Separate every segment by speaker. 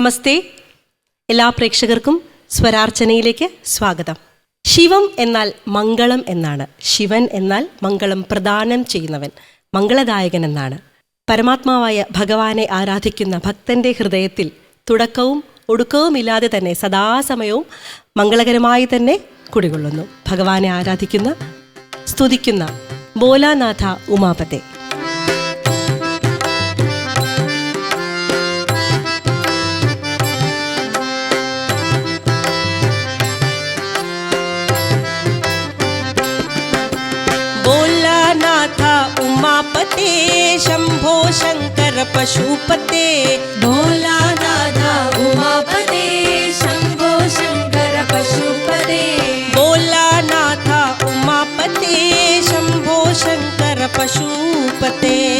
Speaker 1: നമസ്തേ. എല്ലാ പ്രേക്ഷകർക്കും സ്വരാർച്ചനയിലേക്ക് സ്വാഗതം. ശിവം എന്നാൽ മംഗളം എന്നാണ്. ശിവൻ എന്നാൽ മംഗളം പ്രദാനം ചെയ്യുന്നവൻ മംഗളദായകൻ എന്നാണ്. പരമാത്മാവായ ഭഗവാനെ ആരാധിക്കുന്ന ഭക്തന്റെ ഹൃദയത്തിൽ തുടക്കവും ഒടുക്കവുമില്ലാതെ തന്നെ സദാസമയവും മംഗളകരമായി തന്നെ കുടികൊള്ളുന്നു. ഭഗവാനെ ആരാധിക്കുന്ന സ്തുതിക്കുന്ന ബോലാനാഥ ഉമാപത്തെ पशुपते
Speaker 2: भोला दादा उमापते शंभो शंकर पशुपते
Speaker 1: भोला नाथा उमापते शंभो शंकर पशुपते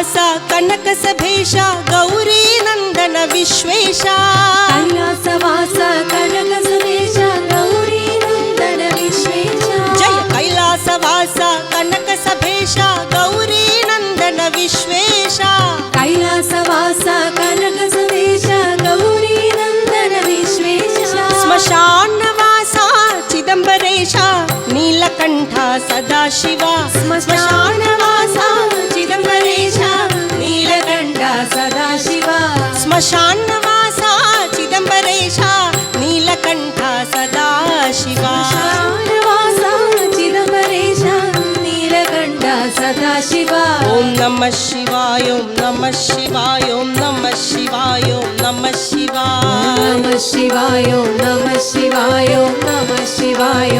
Speaker 1: कैलासवास कनकसभेश गौरी नन्दन विश्वेश.
Speaker 2: कैलासवास कनकसदेश गौरी नन्दन विश्वेश. जय
Speaker 1: कैलासवास कनकसभेश गौरी नन्दन विश्वेश.
Speaker 2: कैलासवास कनकसदेश गौरी नन्दन विश्वेश.
Speaker 1: श्मशानवासा चिदम्बरेश नीलकण्ठ सदाशिवा.
Speaker 2: श्मशानवासा
Speaker 1: श्मशानवासा चिदम्बरेश नीलकण्ठ सदाशिवा
Speaker 2: श्मशानवासा चिदम्बरेश नीलकण्ठ सदाशिवा
Speaker 1: ॐ नमः शिवाय ॐ नमः शिवाय ॐ नमः शिवाय ॐ नमः शिवाय नमः
Speaker 2: शिवाय नमः शिवाय नमः शिवाय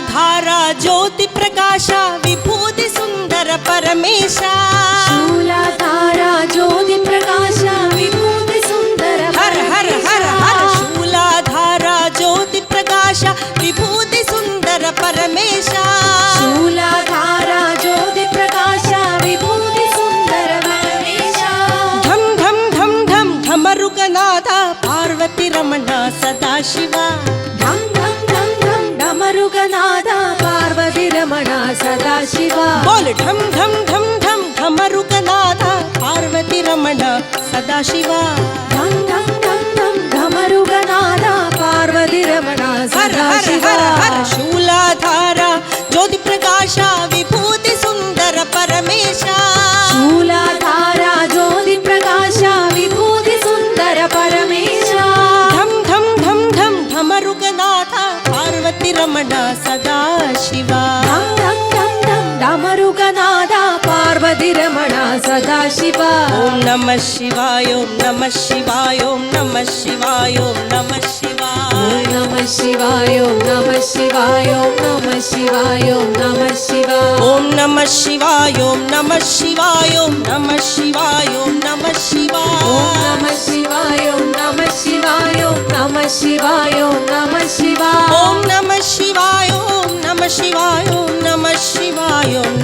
Speaker 1: धारा ज्योतिप्रकाश विभूति सुन्दर परमेशाला
Speaker 2: धारा ज्योति प्रकाश विभूति सुन्दर हर हर हर हर
Speaker 1: कूला धारा ज्योतिप्रकाश विभूति सुन्दरमेशाला
Speaker 2: धारा ज्योति प्रकाश विभूति सुन्दर
Speaker 1: धम धम धम धम धमरुगनादा पार्वती रमणा सदाशिव।
Speaker 2: धमधरुगना रमण सदाशिवा।
Speaker 1: बोल ढम ढम ढम ढम ढमरुकनाथ पार्वती रमण सदाशिवा।
Speaker 2: धं धं धं धं डमरुगनाद पार्वती रमणा सदा शिवा सदाशिवा।
Speaker 1: ரமணா சதா சிவா
Speaker 2: ராமருகநாதா பார்வதி ரமணா சதா சிவா ஓம்
Speaker 1: நம சிவாயோம் நம சிவாயோம் நம சிவாயோம் நம சிவா
Speaker 2: நம சிவாயோம் நம சிவாயோம் நம சிவாயோம் நம சிவா
Speaker 1: ஓம் நம சிவாயோம் நம சிவாயோம் நம சிவாயோம் நம சிவா ஓம் நம
Speaker 2: சிவாயோம் நம சிவாயோம் நம சிவாயோம் நம சிவா ஓம்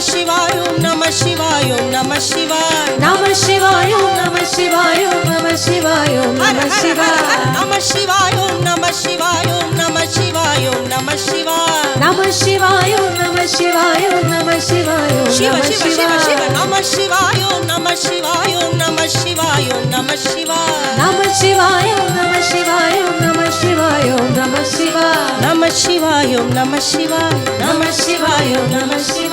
Speaker 1: சிவாயும் நம சிவாயும் நம சிவாய்
Speaker 2: நம சிவாயும் நம சிவாயும் நம சிவாயும் நம சிவாய்
Speaker 1: நம சிவாயும் நம சிவாயும் நம சிவாயும் நம சிவாய்
Speaker 2: நம சிவாயும் நம சிவாயும் நம சிவாயும் சிவ சிவ சிவ சிவ
Speaker 1: நம சிவாயும் நம சிவாயும் நம சிவாயும் நம சிவாய்
Speaker 2: நம சிவாயும் நம சிவாயும் நம சிவாயும் நம சிவாய்
Speaker 1: நம சிவாயும் நம சிவாய் நம சிவாயும் நம
Speaker 2: சிவாய்